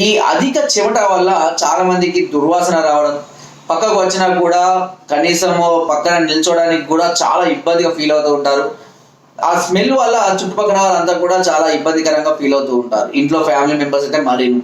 ఈ అధిక చెమట వల్ల చాలా మందికి దుర్వాసన రావడం పక్కకు వచ్చినా కూడా కనీసం పక్కన నిల్చోడానికి కూడా చాలా ఇబ్బందిగా ఫీల్ అవుతూ ఉంటారు. ఆ స్మెల్ వల్ల చుట్టుపక్కల వాళ్ళంతా కూడా చాలా ఇబ్బందికరంగా ఫీల్ అవుతూ ఉంటారు. ఇంట్లో ఫ్యామిలీ మెంబర్స్ అయితే మరీను.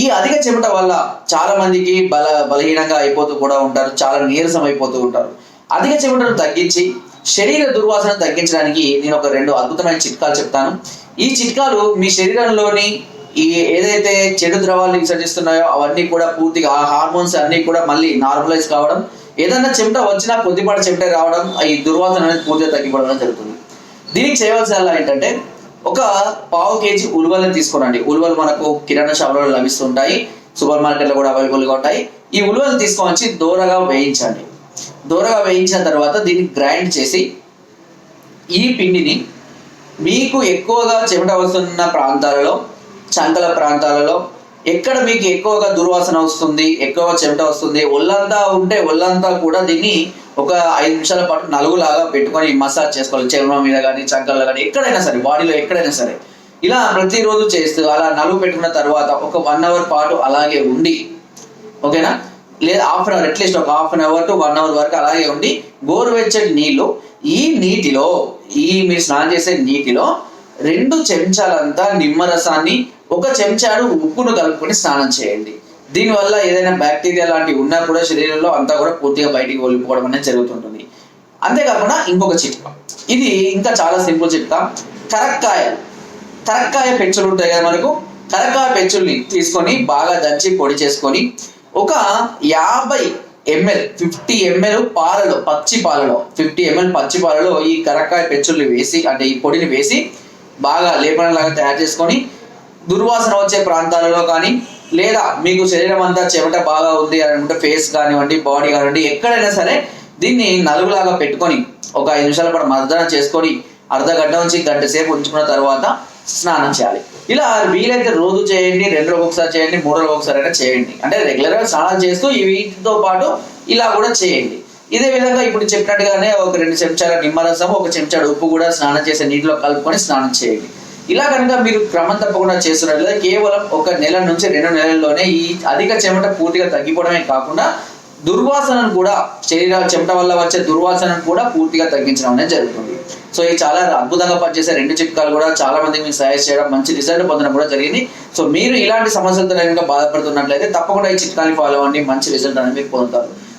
ఈ అధిక చెమట వల్ల చాలా మందికి బల బలహీనంగా అయిపోతూ కూడా ఉంటారు. చాలా నీరసం అయిపోతూ ఉంటారు. అధిక చెమటను తగ్గించి శరీర దుర్వాసన తగ్గించడానికి నేను ఒక రెండు అద్భుతమైన చిట్కాలు చెప్తాను. ఈ చిట్కాలు మీ శరీరంలోని ఈ ఏదైతే చెడు ద్రవాలు విసర్జిస్తున్నాయో అవన్నీ కూడా పూర్తిగా ఆ హార్మోన్స్ అన్ని కూడా మళ్ళీ నార్మలైజ్ కావడం ఏదైనా చెమట వచ్చినా కొద్దిపాటి చెమట రావడం ఈ దుర్వాసన అనేది పూర్తిగా తగ్గిపోవడం జరుగుతుంది. దీనికి చేయవలసిన ఏంటంటే ఒక పావు కేజీ ఉలువలను తీసుకోనండి. ఉలువలు మనకు కిరాణా షాపులలో లభిస్తుంటాయి సూపర్ మార్కెట్లో కూడా అవైలబుల్గా ఉంటాయి. ఈ ఉలువలు తీసుకొని వచ్చి దూరగా వేయించండి. దూరగా వేయించిన తర్వాత దీన్ని గ్రైండ్ చేసి ఈ పిండిని మీకు ఎక్కువగా చెమట వస్తున్న ప్రాంతాలలో చంకల ప్రాంతాలలో ఎక్కడ మీకు ఎక్కువగా దుర్వాసన వస్తుంది ఎక్కువగా చెమట వస్తుంది ఒళ్ళంతా ఉంటే ఒళ్ళంతా కూడా దీన్ని ఒక ఐదు నిమిషాల పాటు నలుగులాగా పెట్టుకొని మసాజ్ చేసుకోవాలి. చర్మం మీద కానీ చంకల్లో కానీ ఎక్కడైనా సరే బాడీలో ఎక్కడైనా సరే. ఇలా ప్రతిరోజు చేస్తూ అలా నలుగు పెట్టుకున్న తర్వాత ఒక వన్ అవర్ పాటు అలాగే ఉండి ఓకేనా? లేదా half an hour at least ఒక half an hour to one hour వరకు అలాగే ఉండి గోరువెచ్చటి నీళ్ళు ఈ నీటిలో ఈ మీరు స్నానం చేసే నీటిలో రెండు చెంచాలంతా నిమ్మరసాన్ని ఒక చెంచాడు ఉప్పును కలుపుకొని స్నానం చేయండి. దీనివల్ల ఏదైనా బ్యాక్టీరియా లాంటివి ఉన్నా కూడా శరీరంలో అంతా కూడా పూర్తిగా బయటికి వెళ్ళిపోవడం అనేది జరుగుతుంటుంది. అంతేకాకుండా ఇంకొక చిట్కా ఇది ఇంకా చాలా సింపుల్ చిట్కా. కరక్కాయ. కరక్కాయ పెచ్చులు ఉంటాయి కదా మనకు. కరక్కాయ పెచ్చుల్ని తీసుకొని బాగా దంచి పొడి చేసుకొని ఒక యాభై ఎంఎల్ ఫిఫ్టీ ఎంఎల్ పాలలో పచ్చి పాలలో ఫిఫ్టీ ఎంఎల్ పచ్చి పాలలో ఈ కరక్కాయ పెచ్చుల్ని వేసి అంటే ఈ పొడిని వేసి బాగా లేపనలాగా తయారు చేసుకొని దుర్వాసన వచ్చే ప్రాంతాలలో కానీ లేదా మీకు శరీరం అంతా చెమట బాగా ఉంది అని అనుకుంటే ఫేస్ కానివ్వండి బాడీ కానివ్వండి ఎక్కడైనా సరే దీన్ని నలుగులాగా పెట్టుకొని ఒక ఐదు నిమిషాల పాటు మర్దన చేసుకొని అర్ధ గంట నుంచి గంట సేపు ఉంచుకున్న తర్వాత స్నానం చేయాలి. ఇలా వీలైతే రోజు చేయండి రెండు రోజులు ఒకసారి చేయండి మూడు రోజులు ఒకసారి అయినా చేయండి. అంటే రెగ్యులర్గా స్నానం చేస్తూ ఈ వీటితో పాటు ఇలా కూడా చేయండి. ఇదే విధంగా ఇప్పుడు చెప్పినట్టుగానే ఒక రెండు చెంచాల నిమ్మరసం ఒక చెంచాడు ఉప్పు కూడా స్నానం చేసే నీటిలో కలుపుకొని స్నానం చేయండి. ఇలా కనుక మీరు క్రమం తప్పకుండా చేస్తున్నట్లయితే కేవలం ఒక నెల నుంచి రెండు నెలల్లోనే ఈ అధిక చెమట పూర్తిగా తగ్గిపోవడమే కాకుండా దుర్వాసనను కూడా శరీర చెమట వల్ల వచ్చే దుర్వాసనను కూడా పూర్తిగా తగ్గించడం అనేది జరుగుతుంది. సో ఇది చాలా అద్భుతంగా పనిచేసే రెండు చిట్కాలు కూడా చాలా మందికి మీకు సజెస్ట్ చేయడం మంచి రిజల్ట్ పొందడం కూడా జరిగింది. సో మీరు ఇలాంటి సమస్యలతో కనుక బాధపడుతున్నట్లయితే తప్పకుండా ఈ చిట్కాని ఫాలో అవ్వండి మంచి రిజల్ట్ అనేది మీరు పొందుతారు.